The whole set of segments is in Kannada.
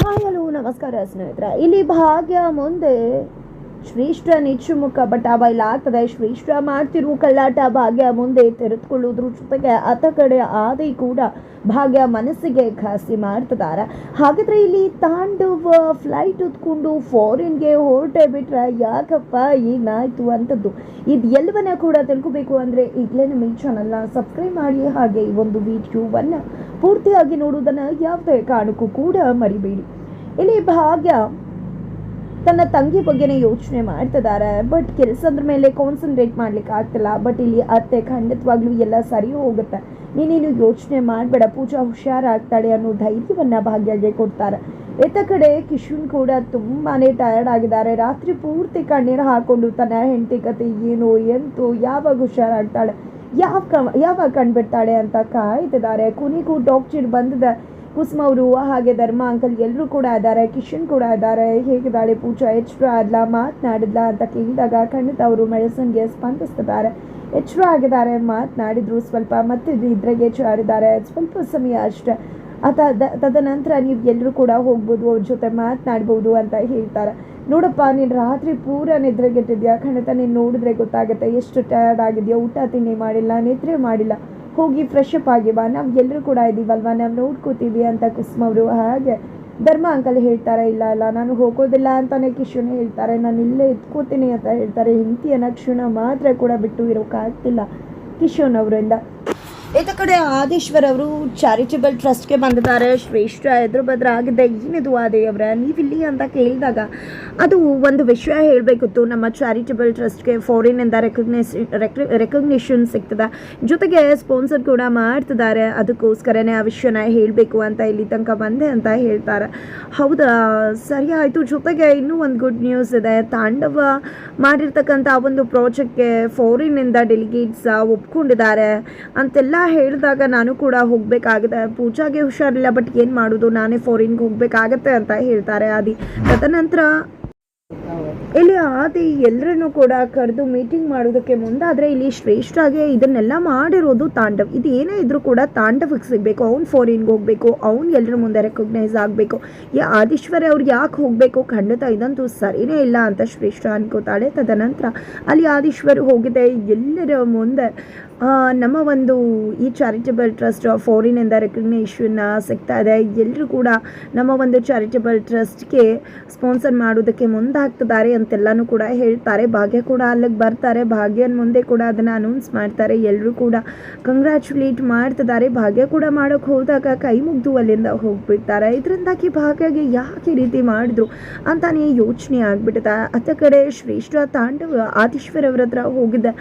ಹಾಯ್ ಹಲೋ ನಮಸ್ಕಾರ ಸ್ನೇಹಿತರೆ. ಇಲ್ಲಿ ಭಾಗ್ಯ ಮುಂದೆ ಶ್ರೇಷ್ಠ ನಿಚ್ಚುಮುಖ ಬಟಾಬ ಇಲ್ಲ ಆಗ್ತದೆ ಶ್ರೇಷ್ಠ ಮಾಡ್ತಿರು ಕಲ್ಲಾಟ ಭಾಗ್ಯ ಮುಂದೆ ತೆರೆದುಕೊಳ್ಳುವುದ್ರ ಜೊತೆಗೆ ಅತ ಕಡೆ ಆದಿ ಕೂಡ ಭಾಗ್ಯ ಮನಸ್ಸಿಗೆ ಖಾಸಿ ಮಾಡ್ತಿದ್ದಾರೆ. ಹಾಗಾದ್ರೆ ಇಲ್ಲಿ ತಾಂಡವ ಫ್ಲೈಟ್ ಹೊತ್ಕೊಂಡು ಫಾರಿನ್ಗೆ ಹೊರಟೆ ಬಿಟ್ರೆ ಯಾಕಪ್ಪ ಏನಾಯ್ತು ಅಂತದ್ದು? ಇದು ಎಲ್ಲವನ್ನ ಕೂಡ ತಿಳ್ಕೊಬೇಕು ಅಂದರೆ ಈಗಲೇ ನಮ್ಮ ಈ ಚಾನಲ್ನ ಸಬ್ಸ್ಕ್ರೈಬ್ ಮಾಡಿ. ಹಾಗೆ ಈ ಒಂದು ವಿಡಿಯೋವನ್ನು ಪೂರ್ತಿಯಾಗಿ ನೋಡುವುದನ್ನು ಯಾವುದೇ ಕಾರಣಕ್ಕೂ ಕೂಡ ಮರಿಬೇಡಿ. ಇಲ್ಲಿ ಭಾಗ್ಯ ತನ್ನ ತಂಗಿ ಬಗ್ಗೆನೇ ಯೋಚನೆ ಮಾಡ್ತಿದ್ದಾರೆ. ಬಟ್ ಕೆಲಸದ ಮೇಲೆ ಕಾನ್ಸಂಟ್ರೇಟ್ ಮಾಡ್ಲಿಕ್ಕೆ ಆಗ್ತಿಲ್ಲ. ಬಟ್ ಇಲ್ಲಿ ಅತ್ತೆ ಖಂಡಿತವಾಗ್ಲೂ ಎಲ್ಲ ಸರಿ ಹೋಗುತ್ತೆ. ನೀನೇನು ಯೋಚನೆ ಮಾಡಬೇಡ. ಪೂಜಾ ಹುಷಾರಾಗ್ತಾಳೆ ಅನ್ನೋ ಧೈರ್ಯವನ್ನ ಭಾಗ್ಯಗೆ ಕೊಡ್ತಾರೆ. ಇತ್ತ ಕಡೆ ಕಿಶುನ್ ಕೂಡ ತುಂಬಾ ಟಯರ್ಡ್ ಆಗಿದ್ದಾರೆ. ರಾತ್ರಿ ಪೂರ್ತಿ ಕಣ್ಣೀರು ಹಾಕೊಂಡು ತನ್ನ ಹೆಂಡತಿ ಕತೆ ಏನು, ಎಂತು ಯಾವಾಗ ಹುಷಾರಾಗ್ತಾಳೆ, ಯಾವ ಯಾವಾಗ ಕಂಡುಬಿಡ್ತಾಳೆ ಅಂತ ಕಾಯ್ತಿದ್ದಾರೆ. ಕೊನೆಗೂ ಡಾಕ್ಟರ್ ಬಂದಿದೆ. ಕುಸುಮ ಅವರು, ಹಾಗೆ ಧರ್ಮ ಅಂಕಲ್ ಎಲ್ಲರೂ ಕೂಡ ಇದ್ದಾರೆ, ಕಿಶನ್ ಕೂಡ ಇದ್ದಾರೆ. ಹೇಗಿದ್ದಾಳೆ ಪೂಜಾ ಎಚ್ಚರ ಆದ್ಲ ಮಾತನಾಡಿದ್ಲ ಅಂತ ಕೇಳಿದಾಗ ಖಂಡಿತ ಅವರು ಮೆಡಿಸನ್ಗೆ ಸ್ಪಂದಿಸ್ತಿದ್ದಾರೆ. ಎಚ್ಚರ ಆಗಿದ್ದಾರೆ, ಮಾತನಾಡಿದ್ರು ಸ್ವಲ್ಪ, ಮತ್ತೆ ನಿದ್ರೆಗೆ ಚಾರಿದ್ದಾರೆ ಸ್ವಲ್ಪ ಸಮಯ ಅಷ್ಟೇ. ಅತ ತದನಂತರ ನೀವು ಎಲ್ಲರೂ ಕೂಡ ಹೋಗ್ಬೋದು, ಅವ್ರ ಜೊತೆ ಮಾತನಾಡ್ಬೋದು ಅಂತ ಹೇಳ್ತಾರೆ. ನೋಡಪ್ಪ, ನೀನು ರಾತ್ರಿ ಪೂರ ನಿದ್ರೆಗೆಟ್ಟಿದ್ಯಾ? ಖಂಡಿತ ನೀನು ನೋಡಿದ್ರೆ ಗೊತ್ತಾಗುತ್ತೆ, ಎಷ್ಟು ಟಯರ್ಡ್ ಆಗಿದೆಯಾ? ಊಟ ತಿಂಡಿ ಮಾಡಿಲ್ಲ, ನಿದ್ರೆ ಮಾಡಿಲ್ಲ. ಹೋಗಿ ಫ್ರೆಶ್ ಅಪ್ ಆಗಿ ಬಾ. ನಾವು ಎಲ್ಲರೂ ಕೂಡ ಇದ್ದೀವಲ್ವಾ ನಾವು ನೋಡ್ಕೋತೀವಿ ಅಂತ ಕುಸುಮ ಅವರು. ಹಾಗೆ ಧರ್ಮ ಅಂಕಲ್ ಹೇಳ್ತಾರೆ, ಇಲ್ಲ ಇಲ್ಲ, ನಾನು ಹೋಗೋದಿಲ್ಲ ಅಂತಾನೆ ಕಿಶನ್ ಹೇಳ್ತಾರೆ. ನಾನು ಇಲ್ಲೇ ಎತ್ಕೋತೀನಿ ಅಂತ ಹೇಳ್ತಾರೆ. ಹೆಂಡತಿಯನ್ನು ಕ್ಷಣ ಮಾತ್ರ ಕೂಡ ಬಿಟ್ಟು ಇರೋಕ್ಕಾಗ್ತಿಲ್ಲ ಕಿಶೋನ್ ಅವರಿಂದ ಇತ್ತ ಕಡೆ ಆದೇಶ್ವರ್ ಅವರು ಚಾರಿಟಬಲ್ ಟ್ರಸ್ಟ್ಗೆ ಬಂದಿದ್ದಾರೆ. ಶ್ರೇಷ್ಠ ಎದುರು ಬದ್ರ ಆಗಿದೆ. ಏನಿದು ಆದೇ ಅವರ? ನೀವಿಲ್ಲಿ ಅಂತ ಕೇಳಿದಾಗ ಅದು ಒಂದು ವಿಷಯ ಹೇಳಬೇಕಿತ್ತು. ನಮ್ಮ ಚಾರಿಟಬಲ್ ಟ್ರಸ್ಟ್ಗೆ ಫಾರಿನಿಂದ ರೆಕಗ್ನೈಸ್ ರೆಕಗ್ನಿಷನ್ ಸಿಗ್ತದೆ. ಜೊತೆಗೆ ಸ್ಪಾನ್ಸರ್ ಕೂಡ ಮಾಡ್ತಿದ್ದಾರೆ. ಅದಕ್ಕೋಸ್ಕರನೇ ಆ ವಿಷಯನ ಹೇಳಬೇಕು ಅಂತ ಇಲ್ಲಿ ತನಕ ಬಂದೆ ಅಂತ ಹೇಳ್ತಾರೆ. ಹೌದಾ? ಸರಿ ಆಯಿತು. ಜೊತೆಗೆ ಇನ್ನೂ ಒಂದು ಗುಡ್ ನ್ಯೂಸ್ ಇದೆ. ತಾಂಡವ ಮಾಡಿರ್ತಕ್ಕಂಥ ಒಂದು ಪ್ರಾಜೆಕ್ಟ್ಗೆ ಫಾರಿನಿಂದ ಡೆಲಿಗೇಟ್ಸ್ ಒಪ್ಕೊಂಡಿದ್ದಾರೆ. ಅಂತೆಲ್ಲ ಹೇಳಿದಾಗ ನಾನು ಕೂಡ ಹೋಗಬೇಕಾಗುತ್ತೆ ಪೂಜಾಗೆ ಹುಷಾರಿಲ್ಲ ಬಟ್ ಏನು ಮಾಡೋದು? ನಾನೇ ಫಾರಿನ್ಗೆ ಹೋಗಬೇಕಾಗತ್ತೆ ಅಂತ ಹೇಳ್ತಾರೆ ಆದಿ. ತದನಂತರ ಇಲ್ಲಿ ಆದಿ ಎಲ್ಲರನ್ನು ಕೂಡ ಕರೆದು ಮೀಟಿಂಗ್ ಮಾಡೋದಕ್ಕೆ ಮುಂದಾದರೆ ಇಲ್ಲಿ ಶ್ರೇಷ್ಠಾಗೆ ಇದನ್ನೆಲ್ಲ ಮಾಡಿರೋದು ತಾಂಡವ್. ಇದು ಏನೇ ಇದ್ರೂ ಕೂಡ ತಾಂಡವಕ್ಕೆ ಸಿಗಬೇಕು, ಅವ್ನು ಫಾರಿನ್ಗೆ ಹೋಗಬೇಕು, ಅವ್ನು ಎಲ್ಲರ ಮುಂದೆ ರೆಕಗ್ನೈಸ್ ಆಗಬೇಕು. ಯಾ ಆದೀಶ್ವರ ಅವ್ರು ಯಾಕೆ ಹೋಗಬೇಕು? ಖಂಡಿತ ಇದಂತೂ ಸರಿನೇ ಇಲ್ಲ ಅಂತ ಶ್ರೇಷ್ಠ ಅನ್ಕೋತಾಳೆ. ತದನಂತರ ಅಲ್ಲಿ ಆದೀಶ್ವರ್ ಹೋಗಿದೆ. ಎಲ್ಲರ ಮುಂದೆ ನಮ್ಮ ಒಂದು ಈ ಚಾರಿಟಬಲ್ ಟ್ರಸ್ಟ್ ಫಾರಿನಿಂದ ರೆಕಗ್ನೇಷನ್ನ ಸಿಗ್ತಾ ಇದೆ. ಎಲ್ಲರೂ ಕೂಡ ನಮ್ಮ ಒಂದು ಚಾರಿಟಬಲ್ ಟ್ರಸ್ಟ್ಗೆ ಸ್ಪಾನ್ಸರ್ ಮಾಡೋದಕ್ಕೆ ಮುಂದಾಗ್ತಿದ್ದಾರೆ ಅಂತೆಲ್ಲನೂ ಕೂಡ ಹೇಳ್ತಾರೆ. ಭಾಗ್ಯ ಕೂಡ ಅಲ್ಲಿಗೆ ಬರ್ತಾರೆ. ಭಾಗ್ಯನ ಮುಂದೆ ಕೂಡ ಅದನ್ನು ಅನೌನ್ಸ್ ಮಾಡ್ತಾರೆ. ಎಲ್ಲರೂ ಕೂಡ ಕಂಗ್ರ್ಯಾಚುಲೇಟ್ ಮಾಡ್ತಿದ್ದಾರೆ. ಭಾಗ್ಯ ಕೂಡ ಮಾಡೋಕ್ಕೆ ಹೋದಾಗ ಕೈ ಮುಗ್ದು ಅಲ್ಲಿಂದ ಹೋಗ್ಬಿಡ್ತಾರೆ. ಇದರಿಂದಾಗಿ ಭಾಗ್ಯಗೆ ಯಾಕೆ ರೀತಿ ಮಾಡಿದ್ರು ಅಂತಾನೆ ಯೋಚನೆ ಆಗ್ಬಿಟ್ಟಿದೆ. ಅತ್ತ ಕಡೆ ಶ್ರೇಷ್ಠ ತಾಂಡವ ಆತೀಶ್ವರ್ ಅವ್ರ ಹತ್ರ ಹೋಗಿದ್ದೆ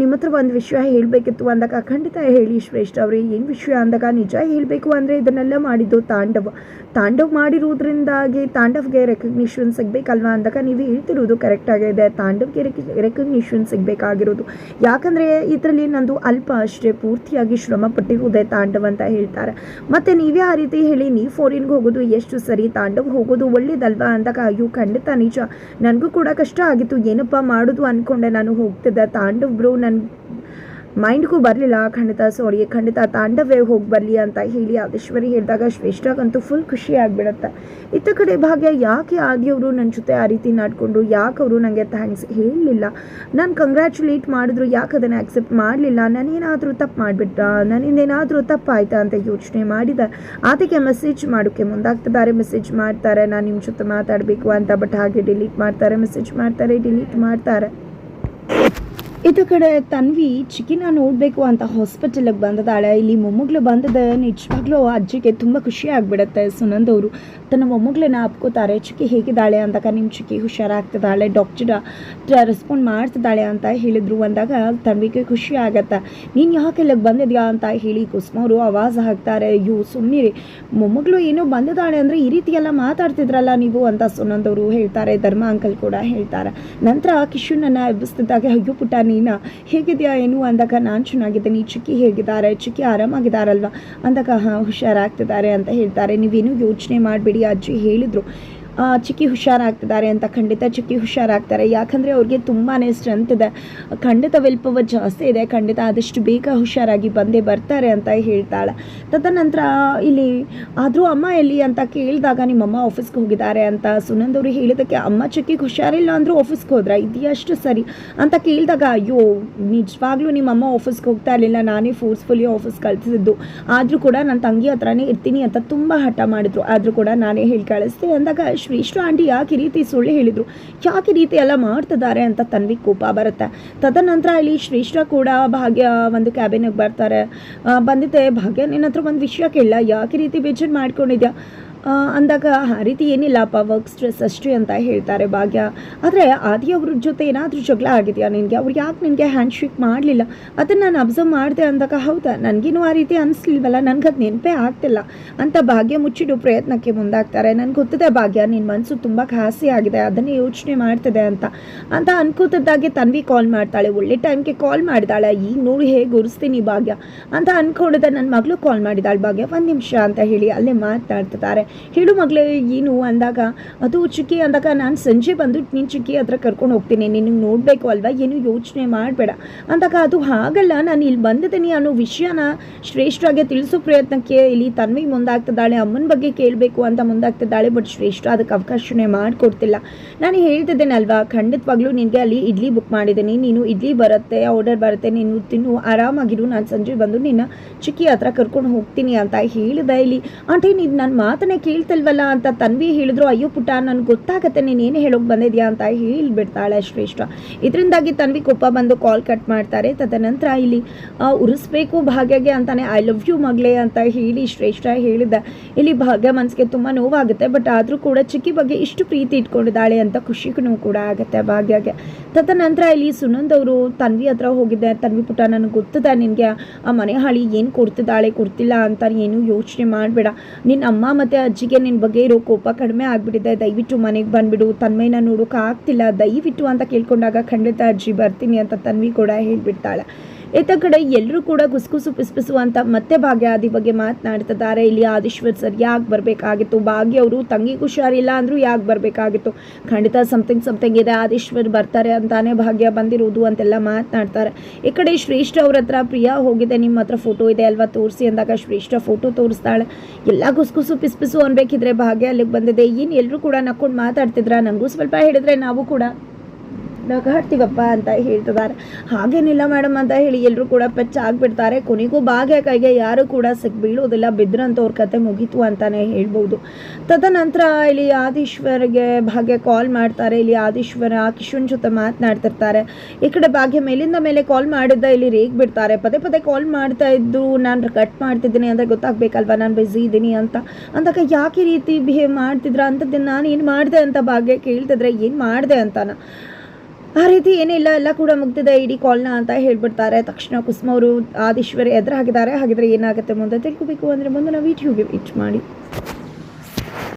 ನಿಮ್ಮ ಹತ್ರ ಒಂದು ವಿಷಯ ಹೇಳಬೇಕಿತ್ತು ಅಂದಾಗ ಖಂಡಿತ ಹೇಳಿ ಶ್ರೇಷ್ಠ ಅವ್ರೆ, ಏನು ವಿಷಯ ಅಂದಾಗ ನಿಜ ಹೇಳಬೇಕು ಅಂದರೆ ಇದನ್ನೆಲ್ಲ ಮಾಡಿದ್ದು ತಾಂಡವ. ತಾಂಡವ್ ಮಾಡಿರೋದ್ರಿಂದಾಗಿ ತಾಂಡವ್ಗೆ ರೆಕಗ್ನಿಷನ್ ಸಿಗಬೇಕಲ್ವಾ ಅಂದಾಗ ನೀವು ಹೇಳ್ತಿರೋದು ಕರೆಕ್ಟ್ ಆಗಿದೆ ತಾಂಡವ್ಗೆ ರೆಕಗ್ನಿಷನ್ ಸಿಗಬೇಕಾಗಿರೋದು. ಯಾಕಂದರೆ ಇದರಲ್ಲಿ ನಂದು ಅಲ್ಪ ಅಷ್ಟೇ ಪೂರ್ತಿಯಾಗಿ ಶ್ರಮ ಪಟ್ಟಿರುವುದೇ ತಾಂಡವ್ ಅಂತ ಹೇಳ್ತಾರೆ. ಮತ್ತು ನೀವೇ ಆ ರೀತಿ ಹೇಳಿ ನೀವು ಫಾರಿನ್ಗೆ ಹೋಗೋದು ಎಷ್ಟು ಸರಿ? ತಾಂಡವ್ ಹೋಗೋದು ಒಳ್ಳೇದಲ್ವಾ? ಅಂದಾಗ, ಅಯ್ಯೋ, ಖಂಡಿತ ನಿಜ. ನನಗೂ ಕೂಡ ಕಷ್ಟ ಆಗಿತ್ತು. ಏನಪ್ಪ ಮಾಡೋದು ಅಂದ್ಕೊಂಡೆ ನಾನು ಹೋಗ್ತಿದ್ದೆ. ತಾಂಡವ್ ಬ್ರೋ ನನ್ನ ಮೈಂಡ್ಗೂ ಬರಲಿಲ್ಲ. ಖಂಡಿತ ಸೋರಿ ಖಂಡಿತ ತಾಂಡವೇ ಹೋಗಿ ಬರಲಿ ಅಂತ ಹೇಳಿ ಆದೇಶ್ವರಿ ಹೇಳಿದಾಗ ಶ್ರೇಷ್ಠಗಂತೂ ಫುಲ್ ಖುಷಿ ಆಗಿಬಿಡುತ್ತೆ. ಇತ್ತ ಕಡೆ ಭಾಗ್ಯ ಯಾಕೆ ಆದಿಯವರು ನನ್ನ ಜೊತೆ ಆ ರೀತಿ ನಾಡ್ಕೊಂಡು, ಯಾಕೆ ಅವರು ನನಗೆ ಥ್ಯಾಂಕ್ಸ್ ಹೇಳಲಿಲ್ಲ? ನಾನು ಕಂಗ್ರ್ಯಾಚುಲೇಟ್ ಮಾಡಿದ್ರು, ಯಾಕೆ ಅದನ್ನು ಆಕ್ಸೆಪ್ಟ್ ಮಾಡಲಿಲ್ಲ? ನಾನೇನಾದರೂ ತಪ್ಪು ಮಾಡಿಬಿಟ್ಟ ನನ್ನಿಂದೇನಾದರೂ ತಪ್ಪಾಯ್ತಾ ಅಂತ ಯೋಚನೆ ಮಾಡಿದ. ಅದಕ್ಕೆ ಮೆಸೇಜ್ ಮಾಡೋಕ್ಕೆ ಮುಂದಾಗ್ತಿದ್ದಾರೆ. ಮೆಸೇಜ್ ಮಾಡ್ತಾರೆ, ನಾನು ನಿಮ್ಮ ಜೊತೆ ಮಾತಾಡಬೇಕು ಅಂತ ಬಟ್ ಹಾಗೆ ಡಿಲೀಟ್ ಮಾಡ್ತಾರೆ ಮೆಸೇಜ್ ಮಾಡ್ತಾರೆ ಡಿಲೀಟ್ ಮಾಡ್ತಾರೆ. ಇದ ಕಡೆ ತನ್ವಿ, ಚಿಕಿನ ನೋಡಬೇಕು ಅಂತ ಹಾಸ್ಪಿಟಲಿಗೆ ಬಂದಿದ್ದಾಳೆ ಇಲ್ಲಿ ಮೊಮ್ಮಗಳು ಬಂದದ ನಿಜವಾಗ್ಲೂ ಅಜ್ಜಿಗೆ ತುಂಬ ಖುಷಿ ಆಗಿಬಿಡುತ್ತೆ ಸುನಂದ್ ಅವರು. ತನ್ನ ಮೊಮ್ಮಗಳನ್ನ ಅಪ್ಕೋತಾರೆ. ಚಿಕ್ಕಿ ಹೇಗಿದ್ದಾಳೆ ಅಂದಾಗ ನಿಮ್ಮ ಚಿಕ್ಕಿ ಹುಷಾರಾಗ್ತದಾಳೆ ಡಾಕ್ಟರ್ ರೆಸ್ಪಾಂಡ್ ಮಾಡ್ತಿದ್ದಾಳೆ ಅಂತ ಹೇಳಿದ್ರು. ಅಂದಾಗ ತನ್ವಿಗೆ ಖುಷಿ ಆಗತ್ತೆ. ನೀನು ಯಾಕೆ ಇಲ್ಲಿಗೆ ಬಂದಿದ್ಯಾ? ಅಂತ ಹೇಳಿ ಕುಸುಮ ಅವರು ಆವಾಜ್ ಹಾಕ್ತಾರೆ. ಅಯ್ಯೋ ಸುಮ್ಮನಿರಿ ಮೊಮ್ಮಗಳು ಏನೋ ಬಂದಿದ್ದಾಳೆ ಅಂದರೆ ಈ ರೀತಿ ಎಲ್ಲ ಮಾತಾಡ್ತಿದ್ರಲ್ಲ ನೀವು? ಅಂತ ಸುನಂದ್ ಅವರು ಹೇಳ್ತಾರೆ. ಧರ್ಮ ಅಂಕಲ್ ಕೂಡ ಹೇಳ್ತಾರೆ. ನಂತರ ಕಿಶುನನ್ನು ಎಬ್ಬಿಸ್ತಿದ್ದಾಗ, ಅಯ್ಯೋ ಪುಟ್ಟ ನೀನು? ಹೇಗಿದೆಯಾ ಏನು? ಅಂದಾಗ ನಾನು ಚೆನ್ನಾಗಿದ್ದೀನಿ. ಚಿಕ್ಕಿ ಹೇಗಿದ್ದಾರೆ? ಚಿಕ್ಕಿ ಆರಾಮಾಗಿದ್ದಾರಲ್ವಾ? ಅಂದಾಗ, ಹಾಂ, ಹುಷಾರಾಗ್ತಿದ್ದಾರೆ ಅಂತ ಹೇಳ್ತಾರೆ. ನೀವೇನು ಯೋಚನೆ ಮಾಡಬೇಡಿ, ಅಜ್ಜಿ ಹೇಳಿದರು. ಚಿಕ್ಕಿ ಹುಷಾರಾಗ್ತಿದ್ದಾರೆ ಅಂತ ಖಂಡಿತ ಚಿಕ್ಕಿ ಹುಷಾರಾಗ್ತಾರೆ. ಯಾಕಂದರೆ ಅವ್ರಿಗೆ ತುಂಬಾ ಸ್ಟ್ರೆಂತ್ ಇದೆ. ಖಂಡಿತ ವಿಲ್ ಪವರ್ ಜಾಸ್ತಿ ಇದೆ. ಖಂಡಿತ ಆದಷ್ಟು ಬೇಗ ಹುಷಾರಾಗಿ ಬಂದೇ ಬರ್ತಾರೆ ಅಂತ ಹೇಳ್ತಾಳೆ. ತದನಂತರ ಇಲ್ಲಿ ಆದರೂ ಅಮ್ಮ ಎಲ್ಲಿ ಅಂತ ಕೇಳಿದಾಗ ನಿಮ್ಮಮ್ಮ ಆಫೀಸ್ಗೆ ಹೋಗಿದ್ದಾರೆ ಅಂತ ಸುನಂದವರು ಹೇಳಿದ್ದಕ್ಕೆ ಅಮ್ಮ ಚಿಕ್ಕಿಗೆ ಹುಷಾರಿಲ್ಲ ಅಂದರೂ ಆಫೀಸ್ಗೆ ಹೋದ್ರ? ಇದೆಯಷ್ಟು ಸರಿ? ಅಂತ ಕೇಳಿದಾಗ, ಅಯ್ಯೋ, ನಿಜವಾಗ್ಲೂ ನಿಮ್ಮಮ್ಮ ಆಫೀಸ್ಗೆ ಹೋಗ್ತಾ ಇರಲಿಲ್ಲ. ನಾನೇ ಫೋರ್ಸ್ಫುಲಿ ಆಫೀಸ್ ಕಳಿಸಿದ್ದು. ಆದರೂ ಕೂಡ ನನ್ನ ತಂಗಿ ಹತ್ರನೇ ಇರ್ತೀನಿ ಅಂತ ತುಂಬ ಹಠ ಮಾಡಿದ್ರು. ಆದರೂ ಕೂಡ ನಾನೇ ಹೇಳಿ ಕಳಿಸ್ತೀನಿ ಅಂದಾಗ ಶ್ರೀಷ್ಠ ಆಂಟಿ ಯಾಕೆ ಈ ರೀತಿ ಸುಳ್ಳು ಹೇಳಿದರು? ಯಾಕೆ ರೀತಿ ಎಲ್ಲ ಮಾಡ್ತಿದ್ದಾರೆ ಅಂತ ತನ್ವಿ ಕೋಪ ಬರುತ್ತೆ. ತದನಂತರ ಇಲ್ಲಿ ಶ್ರೇಷ್ಠ ಕೂಡ ಭಾಗ್ಯ ಒಂದು ಕ್ಯಾಬಿನಿಗೆ ಬರ್ತಾರೆ. ಬಂದಿದ್ದೆ, ಭಾಗ್ಯ ನಿನ್ನ ಹತ್ರ ಒಂದು ವಿಷಯ ಕೇಳ ಯಾಕೆ ರೀತಿ ಬೇಜಾರು ಮಾಡ್ಕೊಂಡಿದ್ಯಾ? ಅಂದಾಗ ಆ ರೀತಿ ಏನಿಲ್ಲಪ್ಪ ವರ್ಕ್ ಸ್ಟ್ರೆಸ್ ಅಷ್ಟೇ ಅಂತ ಹೇಳ್ತಾರೆ ಭಾಗ್ಯ. ಆದರೆ ಆದಿ ಅವ್ರ ಜೊತೆ ಏನಾದರೂ ಜಗಳ ಆಗಿದೆಯಾ ನಿನಗೆ? ಅವ್ರು ಯಾಕೆ ನಿನಗೆ ಹ್ಯಾಂಡ್ ಶೇಕ್ ಮಾಡಲಿಲ್ಲ? ಅದನ್ನು ನಾನು ಅಬ್ಸರ್ವ್ ಮಾಡಿದೆ ಅಂದಾಗ, ಹೌದಾ? ನನಗೇನು ಆ ರೀತಿ ಅನಿಸ್ಲಿಲ್ವಲ್ಲ, ನನಗದು ನೆನಪೇ ಆಗ್ತಿಲ್ಲ ಅಂತ ಭಾಗ್ಯ ಮುಚ್ಚಿಡೋ ಪ್ರಯತ್ನಕ್ಕೆ ಮುಂದಾಗ್ತಾರೆ. ನನಗೆ ಗೊತ್ತಿದೆ ಭಾಗ್ಯ ನಿನ್ನ ಮನಸ್ಸು ತುಂಬ ಖಾಸಿ ಆಗಿದೆ, ಅದನ್ನೇ ಯೋಚನೆ ಮಾಡ್ತಿದೆ ಅಂತ. ಅಂತ ಅನ್ಕೋತಿದ್ದಾಗೆ ತನ್ವಿ ಕಾಲ್ ಮಾಡ್ತಾಳೆ. ಒಳ್ಳೆ ಟೈಮ್ಗೆ ಕಾಲ್ ಮಾಡಿದಾಳೆ. ಈಗ ನೋಡಿ, ಹೇಗೆ ಉರಿಸ್ತೀನಿ ಭಾಗ್ಯ? ಅಂತ ಅನ್ಕೊಂಡಿದ್ದೆ ನನ್ನ ಮಗಳು ಕಾಲ್ ಮಾಡಿದಾಳೆ. ಭಾಗ್ಯ, ಒಂದು ನಿಮಿಷ ಅಂತ ಹೇಳಿ ಅಲ್ಲೇ ಮಾತನಾಡ್ತಿದ್ದಾರೆ ಹೇಳು ಮಗಳೇ, ಏನು? ಅಂದಾಗ, ಅದು ಚುಕ್ಕಿ. ಅಂದಾಗ, ನಾನು ಸಂಜೆ ಬಂದು ನೀನು ಚುಕ್ಕಿ ಹತ್ರ ಕರ್ಕೊಂಡು ಹೋಗ್ತೀನಿ. ನಿನಗೆ ನೋಡಬೇಕು ಅಲ್ವಾ? ಏನು ಯೋಚನೆ ಮಾಡಬೇಡ. ಅಂದಾಗ, ಅದು ಹಾಗಲ್ಲ. ನಾನು ಇಲ್ಲಿ ಬಂದಿದ್ದೀನಿ ಅನ್ನೋ ವಿಷಯನ ಶ್ರೇಷ್ಠವಾಗಿ ತಿಳಿಸೋ ಪ್ರಯತ್ನಕ್ಕೆ ಇಲ್ಲಿ ತನ್ವಿ ಮುಂದಾಗ್ತಿದ್ದಾಳೆ. ಅಮ್ಮನ ಬಗ್ಗೆ ಕೇಳಬೇಕು ಅಂತ ಮುಂದಾಗ್ತಿದ್ದಾಳೆ, ಬಟ್ ಶ್ರೇಷ್ಠ ಅದಕ್ಕೆ ಅವಕಾಶನೇ ಮಾಡಿಕೊಡ್ತಿಲ್ಲ. ನಾನು ಹೇಳ್ತಿದ್ದೇನಲ್ವಾ ಖಂಡಿತವಾಗ್ಲೂ ನಿನಗೆ ಅಲ್ಲಿ ಇಡ್ಲಿ ಬುಕ್ ಮಾಡಿದ್ದೀನಿ. ನೀನು ಇಡ್ಲಿ ಬರುತ್ತೆ ಆರ್ಡರ್ ಬರುತ್ತೆ. ನೀನು ತಿನ್ನು, ಆರಾಮಾಗಿರು. ನಾನು ಸಂಜೆ ಬಂದು ನಿನ್ನ ಚಿಕ್ಕಿ ಹತ್ರ ಕರ್ಕೊಂಡು ಹೋಗ್ತೀನಿ ಅಂತ ಹೇಳಿದೆ ಇಲ್ಲಿ. ಆಂಟಿ, ನೀನು ನನ್ನ ಮಾತನ್ನೇ ಕೇಳ್ತಿಲ್ವಲ್ಲ ಅಂತ ತನ್ವಿ ಹೇಳಿದ್ರು, ಅಯ್ಯೋ ಪುಟ್ಟ, ನನಗೆ ಗೊತ್ತಾಗತ್ತೆ, ನೀನು ಏನು ಹೇಳೋಕೆ ಬಂದಿದ್ಯಾ ಅಂತ ಹೇಳಿಬಿಡ್ತಾಳೆ ಶ್ರೇಷ್ಠ. ಇದರಿಂದಾಗಿ ತನ್ವಿ ಕೊಪ್ಪ ಬಂದು ಕಾಲ್ ಕಟ್ ಮಾಡ್ತಾರೆ. ತದನಂತರ ಇಲ್ಲಿ ಉರಿಸ್ಬೇಕು ಭಾಗ್ಯಗೆ ಅಂತಾನೆ ಐ ಲವ್ ಯು ಮಗಳೇ ಅಂತ ಹೇಳಿ ಶ್ರೇಷ್ಠ ಹೇಳಿದ್ದ. ಇಲ್ಲಿ ಭಾಗ್ಯ ಮನಸ್ಸಿಗೆ ತುಂಬ ನೋವಾಗುತ್ತೆ ಬಟ್ ಆದರೂ ಕೂಡ ಚಿಕ್ಕಿ ಬಗ್ಗೆ ಇಷ್ಟು ಪ್ರೀತಿ ಇಟ್ಕೊಂಡಿದ್ದಾಳೆ ಅಂತ ಖುಷಿಗೂ ಕೂಡ ಆಗುತ್ತೆ ಭಾಗ್ಯಗೆ. ತದನಂತರ ಇಲ್ಲಿ ಸುನಂದ್ ಅವರು, ತನ್ವಿ ಹತ್ರ ಹೋಗಿದ್ದೆ ತನ್ವಿ ಪುಟ್ಟ, ನನಗೆ ಗೊತ್ತಿದೆ ನಿನಗೆ, ಆ ಮನೆ ಹಾಳಿ ಏನು ಕೊಡ್ತಿದ್ದಾಳೆ, ಕೊಡ್ತಿಲ್ಲ ಅಂತ ಏನು ಯೋಚನೆ ಮಾಡಬೇಡ. ನಿನ್ನ ಅಮ್ಮ ಮತ್ತು ಅಜ್ಜಿಗೆ ನಿನ್ನ ಬಗ್ಗೆ ಇರೋ ಕೋಪ ಕಡಿಮೆ ಆಗಿಬಿಟ್ಟಿದೆ. ದಯವಿಟ್ಟು ಮನೆಗೆ ಬಂದುಬಿಡು. ತನ್ಮೈನ ನೋಡೋಕೆ ಆಗ್ತಿಲ್ಲ. ದಯವಿಟ್ಟು ಅಂತ ಕೇಳ್ಕೊಂಡಾಗ ಖಂಡಿತ ಅಜ್ಜಿ ಬರ್ತೀನಿ ಅಂತ ತನ್ವಿ ಕೂಡ ಹೇಳಿಬಿಡ್ತಾಳೆ. ಇತ್ತ ಕಡೆ ಎಲ್ಲರೂ ಕೂಡ ಗುಸುಗುಸು ಪಿಸ್ಪಿಸು ಅಂತ ಮತ್ತೆ ಭಾಗ್ಯ ಆದಿ ಬಗ್ಗೆ ಮಾತನಾಡ್ತಿದ್ದಾರೆ ಇಲ್ಲಿ ಆದಿಶ್ವರ್ ಸರ್ ಯಾಕೆ ಬರಬೇಕಾಗಿತ್ತು? ಭಾಗ್ಯ ಅವರು ತಂಗಿಗೆ ಹುಷಾರಿಲ್ಲ ಅಂದರೂ ಯಾಕೆ ಬರಬೇಕಾಗಿತ್ತು? ಖಂಡಿತ ಸಮಥಿಂಗ್ ಸಮಥಿಂಗ್ ಇದೆ. ಆದಿಶ್ವರ್ ಬರ್ತಾರೆ ಅಂತಾನೆ ಭಾಗ್ಯ ಬಂದಿರುವುದು ಅಂತೆಲ್ಲ ಮಾತನಾಡ್ತಾರೆ. ಈ ಕಡೆ ಶ್ರೇಷ್ಠ ಅವ್ರ ಹತ್ರ ಪ್ರಿಯಾ ಹೋಗಿದೆ. ನಿಮ್ಮ ಹತ್ರ ಫೋಟೋ ಇದೆ ಅಲ್ವಾ? ತೋರಿಸಿ ಅಂದಾಗ ಶ್ರೇಷ್ಠ ಫೋಟೋ ತೋರಿಸ್ತಾಳೆ. ಎಲ್ಲ ಗುಸುಗುಸು ಪಿಸ್ಪಿಸು ಅನ್ಬೇಕಿದ್ರೆ ಭಾಗ್ಯ ಅಲ್ಲಿಗೆ ಬಂದಿದೆ. ಏನು ಎಲ್ಲರೂ ಕೂಡ ನಕ್ಕೊಂಡು ಮಾತಾಡ್ತಿದ್ರ? ನನಗೂ ಸ್ವಲ್ಪ ಹೇಳಿದ್ರೆ ನಾವು ಕೂಡ ನಗಾಡ್ತೀವಪ್ಪ ಅಂತ ಹೇಳ್ತಿದ್ದಾರೆ. ಹಾಗೇನಿಲ್ಲ ಮೇಡಮ್ ಅಂತ ಹೇಳಿ ಎಲ್ಲರೂ ಕೂಡ ಪೆಚ್ಚ ಆಗಿಬಿಡ್ತಾರೆ ಕೊನೆಗೂ ಭಾಗ್ಯ ಕೈಗೆ ಯಾರು ಕೂಡ ಸಿಕ್ ಬೀಳೋದಿಲ್ಲ ಬಿದ್ರಂತವ್ರ ಕತೆ ಮುಗೀತು ಅಂತಾನೆ ಹೇಳ್ಬೋದು. ತದನಂತರ ಇಲ್ಲಿ ಆದೀಶ್ವರ್ಗೆ ಭಾಗ್ಯ ಕಾಲ್ ಮಾಡ್ತಾರೆ. ಇಲ್ಲಿ ಆದೀಶ್ವರ ಕಿಶುನ್ ಜೊತೆ ಮಾತನಾಡ್ತಿರ್ತಾರೆ. ಈ ಕಡೆ ಭಾಗ್ಯ ಮೇಲಿಂದ ಮೇಲೆ ಕಾಲ್ ಮಾಡಿದ್ದ ಇಲ್ಲಿ ರೇಗ್ ಬಿಡ್ತಾರೆ. ಪದೇ ಪದೇ ಕಾಲ್ ಮಾಡ್ತಾ ಇದ್ದು, ನಾನು ಕಟ್ ಮಾಡ್ತಿದ್ದೀನಿ ಅಂದರೆ ಗೊತ್ತಾಗಬೇಕಲ್ವಾ? ನಾನು ಬ್ಯುಸಿ ಇದ್ದೀನಿ ಅಂತ. ಅಂದಾಗ, ಯಾಕೆ ರೀತಿ ಬಿಹೇವ್ ಮಾಡ್ತಿದ್ರ? ಅಂತದ್ದು ನಾನು ಏನು ಮಾಡಿದೆ? ಅಂತ ಭಾಗ್ಯ ಕೇಳ್ತಿದ್ರೆ, ಏನು ಮಾಡಿದೆ? ಅಂತಾನ. ಆ ರೀತಿ ಏನಿಲ್ಲ ಎಲ್ಲ ಕೂಡ ಮುಗ್ದಿದೆ. ಇಡೀ ಕಾಲ್ನ ಅಂತ ಹೇಳ್ಬಿಡ್ತಾರೆ. ತಕ್ಷಣ ಕುಸುಮ ಅವರು ಆದೀಶ್ವರಿ ಎದುರಾಗಿದ್ದಾರೆ. ಹಾಗಿದ್ರೆ ಏನಾಗುತ್ತೆ ಮುಂದೆ ತಿಳ್ಕೊಬೇಕು ಅಂದರೆ ಮುಂದೆ ನಾವು ಯೂಟ್ಯೂಬ್ಗೆ ಇಟ್ ಮಾಡಿ.